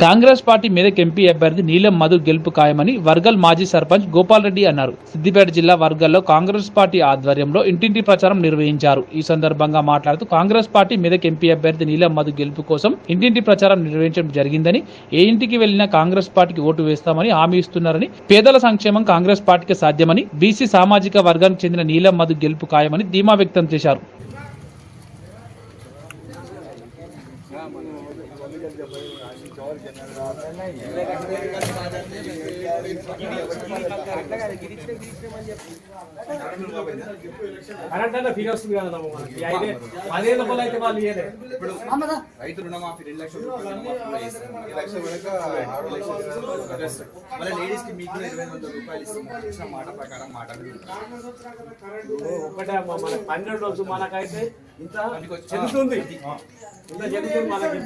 Congress party మీదకి MP అభ్యర్థి నీలం మధు గెలుపు ఖాయమని వర్గల్ మాజీ సర్పంచ్ గోపాల్ రెడ్డి అన్నారు. సిద్దిపేట జిల్లా వర్గల్లో కాంగ్రెస్ పార్టీ ఆధ్వర్యంలో ఇంటింటి ప్రచారం నిర్వహించారు. ఈ సందర్భంగా మాట్లాడుతూ కాంగ్రెస్ పార్టీ మీదకి ఎంపీ అభ్యర్థి నీలం మధు గెలుపు కోసం ఇంటింటి ప్రచారం నిర్వహించడం జరిగిందని ఏ ఇంటికి వెళ్ళినా కాంగ్రెస్ పార్టీకి ఓటు వేస్తామని హామీ ఇస్తున్నారని పేదల సంక్షేమం కాంగ్రెస్ పార్టీకి సాధ్యమని బీసీ సామాజిక వర్గానికి చెందిన నీలం మధు గెలుపు ఖాయమని ధీమా వ్యక్తం చేశారు. नहीं కరెంట్ ఫీల్ వస్తుంది కదా రూపాయలు అయితే వాళ్ళు ఇయ్యలే. ఇప్పుడు రైతు రుణమాఫీ రెండు లక్షల. మళ్ళీ లేడీస్కి మీకు ఇరవై వందల రూపాయలు ఇస్తాం. మాట ప్రకారం మాట ఒకటే అమ్మ మన పన్నెండు రోజు మనకైతే ఇంత చెందుతుంది ఇంత చెందుతుంది మనకి.